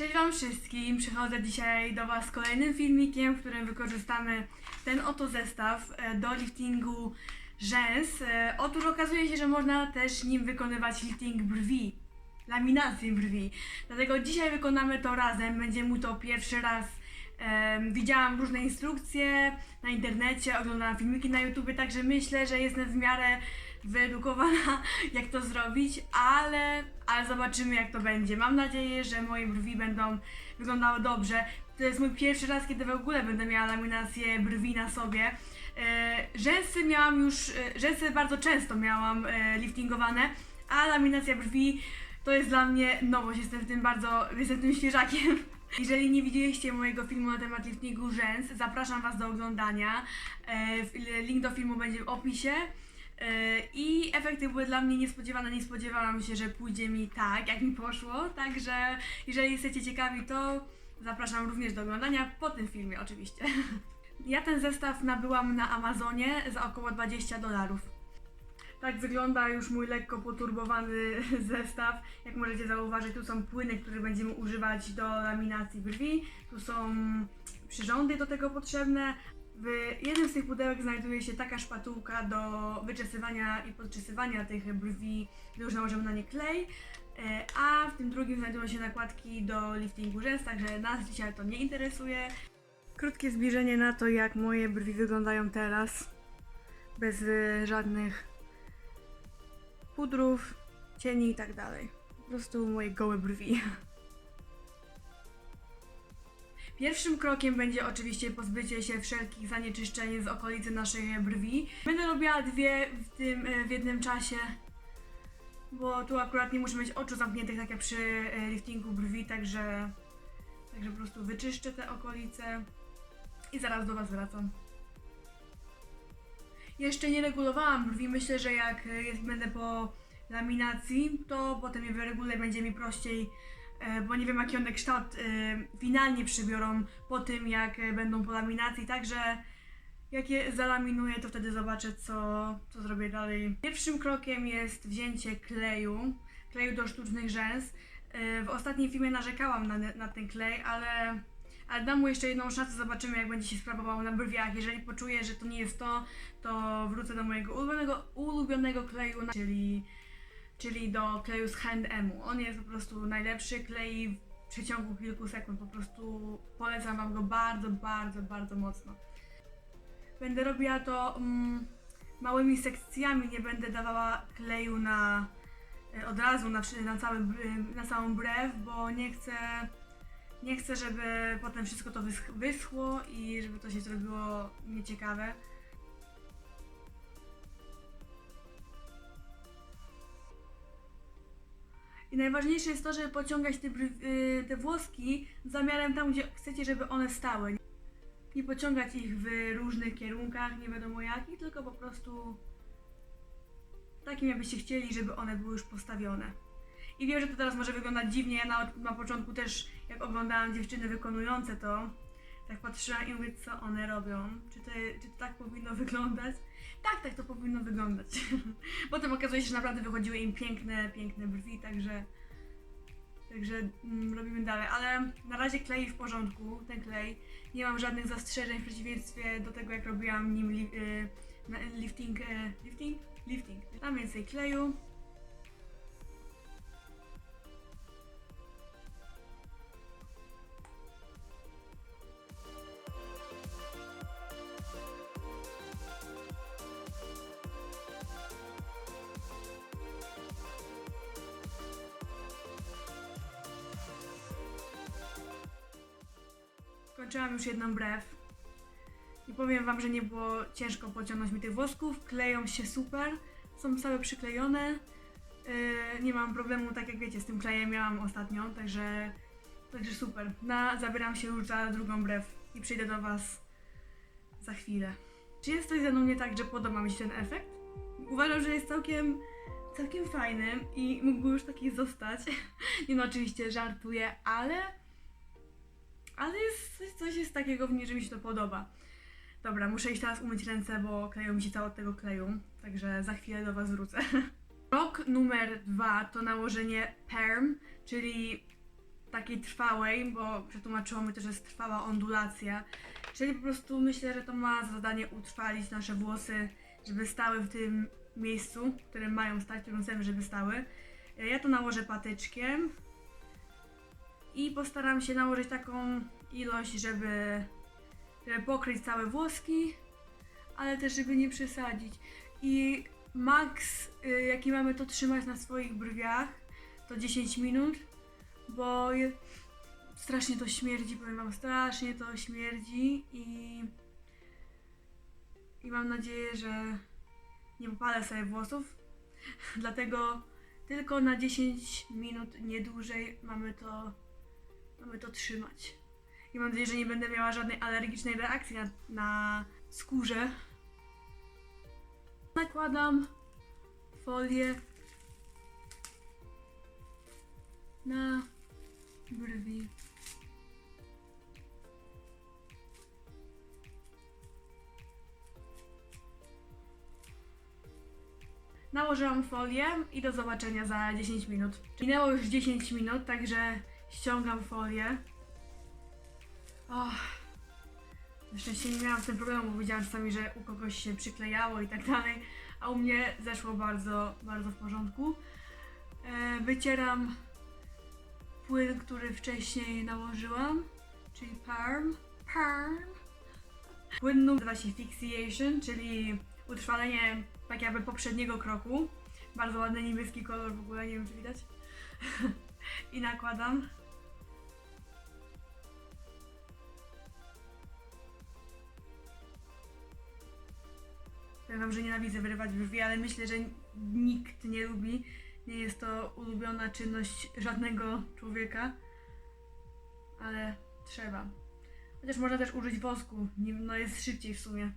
Cześć Wam wszystkim, przychodzę dzisiaj do Was z kolejnym filmikiem, w którym wykorzystamy ten oto zestaw e, do liftingu rzęs. E, Otóż okazuje się, że można też nim wykonywać lifting brwi, laminację brwi. Dlatego dzisiaj wykonamy to razem, będzie mu to pierwszy raz. Widziałam różne instrukcje na internecie, oglądałam filmiki na YouTube, także myślę, że jestem w miarę wyedukowana, jak to zrobić, ale, ale zobaczymy, jak to będzie. Mam nadzieję, że moje brwi będą wyglądały dobrze. To jest mój pierwszy raz, kiedy w ogóle będę miała laminację brwi na sobie. E, rzęsy miałam już, e, rzęsy bardzo często miałam e, liftingowane, a laminacja brwi to jest dla mnie nowość. Jestem w tym bardzo, jestem tym świeżakiem. Jeżeli nie widzieliście mojego filmu na temat liftingu rzęs, zapraszam Was do oglądania. E, Link do filmu będzie w opisie. E, I efekty były dla mnie niespodziewane. Nie spodziewałam się, że pójdzie mi tak, jak mi poszło. Także jeżeli jesteście ciekawi, to zapraszam również do oglądania po tym filmie, oczywiście. Ja ten zestaw nabyłam na Amazonie za około 20 dolarów. Tak wygląda już mój lekko poturbowany zestaw. Jak możecie zauważyć, tu są płyny, które będziemy używać do laminacji brwi. Tu są przyrządy do tego potrzebne. W jednym z tych pudełek znajduje się taka szpatułka do wyczesywania i podczesywania tych brwi, gdy już nałożymy na nie klej. E, A w tym drugim znajdują się nakładki do liftingu rzęs, także nas dzisiaj to nie interesuje. Krótkie zbliżenie na to, jak moje brwi wyglądają teraz. Bez e, żadnych pudrów, cieni i tak dalej. Po prostu moje gołe brwi. Pierwszym krokiem będzie oczywiście pozbycie się wszelkich zanieczyszczeń z okolicy naszej brwi. Będę robiła dwie w tym e, w jednym czasie, bo tu akurat nie muszę mieć oczu zamkniętych tak jak przy e, liftingu brwi, także, także po prostu wyczyszczę te okolice i zaraz do Was wracam. Jeszcze nie regulowałam brwi. Myślę, że jak e, będę po laminacji, to potem je wyreguluję, będzie mi prościej, e, bo nie wiem jaki one kształt e, finalnie przybiorą po tym, jak e, będą po laminacji. Także jak je zalaminuję, to wtedy zobaczę, co, co zrobię dalej. Pierwszym krokiem jest wzięcie kleju, kleju do sztucznych rzęs. W ostatnim filmie narzekałam na, na ten klej, ale ale dam mu jeszcze jedną szansę, zobaczymy jak będzie się sprawował na brwiach. Jeżeli poczuję, że to nie jest to, to wrócę do mojego ulubionego, ulubionego kleju, czyli, czyli do kleju z H&M-u. On jest po prostu najlepszy klej w przeciągu kilku sekund. Po prostu polecam Wam go bardzo, bardzo, bardzo mocno. Będę robiła to mm, małymi sekcjami, nie będę dawała kleju na e, od razu na, na, cały, na całą brew, bo nie chcę nie chcę, żeby potem wszystko to wysch- wyschło i żeby to się zrobiło nieciekawe. Najważniejsze jest to, żeby pociągać te, y, te włoski z zamiarem tam, gdzie chcecie, żeby one stały. Nie pociągać ich w różnych kierunkach, nie wiadomo jakich, tylko po prostu takim, jakbyście chcieli, żeby one były już postawione. I wiem, że to teraz może wyglądać dziwnie. Ja na, na początku też, jak oglądałam dziewczyny wykonujące to, tak patrzyłam i mówię, co one robią. Czy to, czy to tak powinno wyglądać? Tak, tak to powinno wyglądać. Potem okazuje się, że naprawdę wychodziły im piękne, piękne brwi, także. Także mm, robimy dalej, ale na razie klej w porządku, ten klej. Nie mam żadnych zastrzeżeń w przeciwieństwie do tego, jak robiłam nim li, y, na, lifting, y, lifting? Lifting. Mam więcej kleju. Skończyłam już jedną brew. I powiem wam, że nie było ciężko pociągnąć mi tych włosków. Kleją się super. Są całe przyklejone. Yy, nie mam problemu, tak jak wiecie, z tym klejem miałam ostatnio, także, także super. Na, zabieram się już za drugą brew i przyjdę do was za chwilę. Czy jest coś ze mną nie tak, że podoba mi się ten efekt? Uważam, że jest całkiem, całkiem fajny i mógłby już taki zostać. Nie no, oczywiście żartuję, ale coś, jest takiego w niej, że mi się to podoba. Dobra, muszę iść teraz umyć ręce, bo kleją mi się całe od tego kleju, także za chwilę do Was wrócę. Krok numer dwa to nałożenie perm, czyli takiej trwałej, bo przetłumaczyło mi to, że jest trwała ondulacja. Czyli po prostu myślę, że to ma za zadanie utrwalić nasze włosy, żeby stały w tym miejscu, w którym mają stać, w którym chcemy, żeby stały. Ja to nałożę patyczkiem i postaram się nałożyć taką ilość, żeby, żeby pokryć całe włoski, ale też żeby nie przesadzić. I maks, y, jaki mamy to trzymać na swoich brwiach, to 10 minut, bo strasznie to śmierdzi, powiem wam, strasznie to śmierdzi i, i mam nadzieję, że nie popalę sobie włosów, dlatego tylko na 10 minut, nie dłużej mamy to, mamy to trzymać. I mam nadzieję, że nie będę miała żadnej alergicznej reakcji na, na skórze. Nakładam folię na brwi. Nałożyłam folię i do zobaczenia za 10 minut. Minęło już 10 minut, także ściągam folię. Och. Na szczęście nie miałam z tym problemu, bo widziałam czasami, że u kogoś się przyklejało i tak dalej, a u mnie zeszło bardzo, bardzo w porządku. E, wycieram płyn, który wcześniej nałożyłam, czyli Parm. Parm. Płyn nazywa się Fixation, czyli utrwalenie tak jakby poprzedniego kroku. Bardzo ładny niebieski kolor w ogóle, nie wiem czy widać. I nakładam. Powiem wam, że nienawidzę wyrywać brwi, ale myślę, że nikt nie lubi. Nie jest to ulubiona czynność żadnego człowieka. Ale trzeba. Chociaż można też użyć wosku, no jest szybciej w sumie.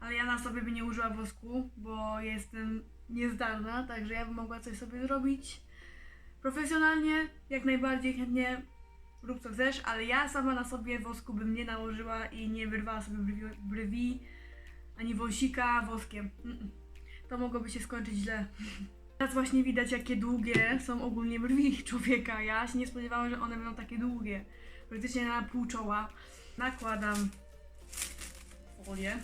Ale ja na sobie bym nie użyła wosku, bo jestem niezdarna, także ja bym mogła coś sobie zrobić profesjonalnie, jak najbardziej chętnie rób co chcesz, ale ja sama na sobie wosku bym nie nałożyła i nie wyrwała sobie brwi, brwi ani wąsika woskiem. To mogłoby się skończyć źle. Teraz właśnie widać, jakie długie są ogólnie brwi człowieka. Ja się nie spodziewałam, że one będą takie długie. Praktycznie na pół czoła. Nakładam folię.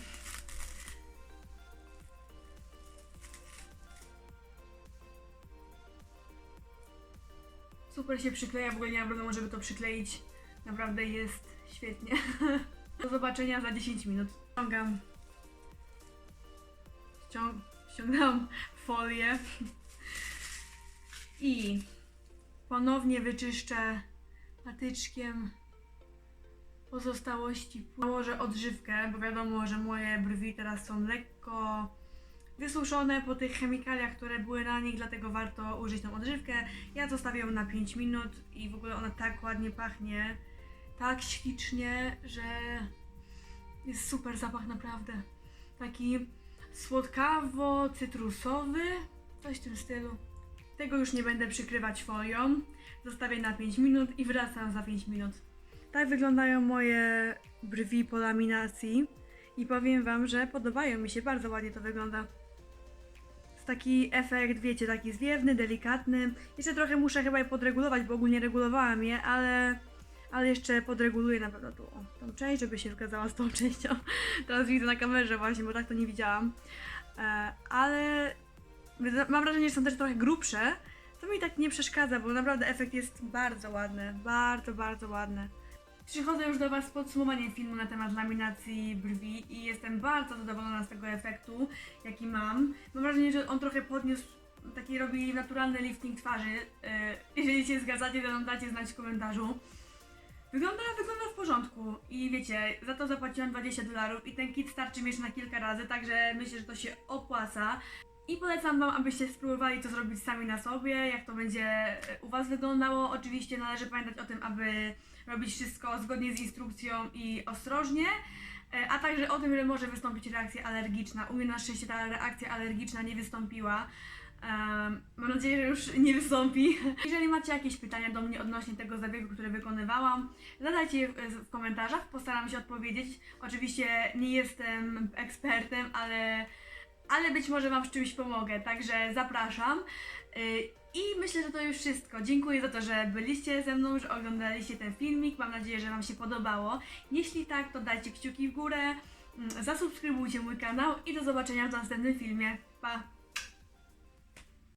Super się przykleja, w ogóle nie mam problemu, żeby to przykleić. Naprawdę jest świetnie. Do zobaczenia za 10 minut. Ściągam. Ściąg ściągam folię. I ponownie wyczyszczę patyczkiem pozostałości. Nałożę odżywkę, bo wiadomo, że moje brwi teraz są lekko wysuszone po tych chemikaliach, które były na nich, dlatego warto użyć tą odżywkę. Ja zostawię ją na 5 minut i w ogóle ona tak ładnie pachnie, tak ślicznie, że jest super zapach naprawdę. Taki słodkawo-cytrusowy, coś w tym stylu. Tego już nie będę przykrywać folią. Zostawię na 5 minut i wracam za 5 minut. Tak wyglądają moje brwi po laminacji i powiem Wam, że podobają mi się, bardzo ładnie to wygląda. Jest taki efekt, wiecie, taki zwiewny, delikatny. Jeszcze trochę muszę chyba je podregulować, bo ogólnie regulowałam je, ale, ale jeszcze podreguluję na pewno tą część, żeby się zgadzała z tą częścią. Teraz widzę na kamerze właśnie, bo tak to nie widziałam. E, ale mam wrażenie, że są też trochę grubsze, to mi tak nie przeszkadza, bo naprawdę efekt jest bardzo ładny, bardzo, bardzo ładny. Przychodzę już do Was z podsumowaniem filmu na temat laminacji brwi i jestem bardzo zadowolona z tego efektu, jaki mam. Mam wrażenie, że on trochę podniósł, taki robi naturalny lifting twarzy. E, Jeżeli się zgadzacie, to nam dajcie znać w komentarzu. Wygląda, wygląda w porządku i wiecie, za to zapłaciłam 20 dolarów i ten kit starczy mi jeszcze na kilka razy, także myślę, że to się opłaca. I polecam Wam, abyście spróbowali to zrobić sami na sobie, jak to będzie u Was wyglądało. Oczywiście należy pamiętać o tym, aby robić wszystko zgodnie z instrukcją i ostrożnie, e, a także o tym, że może wystąpić reakcja alergiczna. U mnie na szczęście ta reakcja alergiczna nie wystąpiła. Mam nadzieję, że już nie wystąpi. Jeżeli macie jakieś pytania do mnie odnośnie tego zabiegu, który wykonywałam, zadajcie je w, w komentarzach, postaram się odpowiedzieć. Oczywiście nie jestem ekspertem, ale ale być może Wam w czymś pomogę, także zapraszam. Y, I myślę, że to już wszystko. Dziękuję za to, że byliście ze mną, że oglądaliście ten filmik. Mam nadzieję, że Wam się podobało. Jeśli tak, to dajcie kciuki w górę, mm, zasubskrybujcie mój kanał i do zobaczenia w następnym filmie. Pa!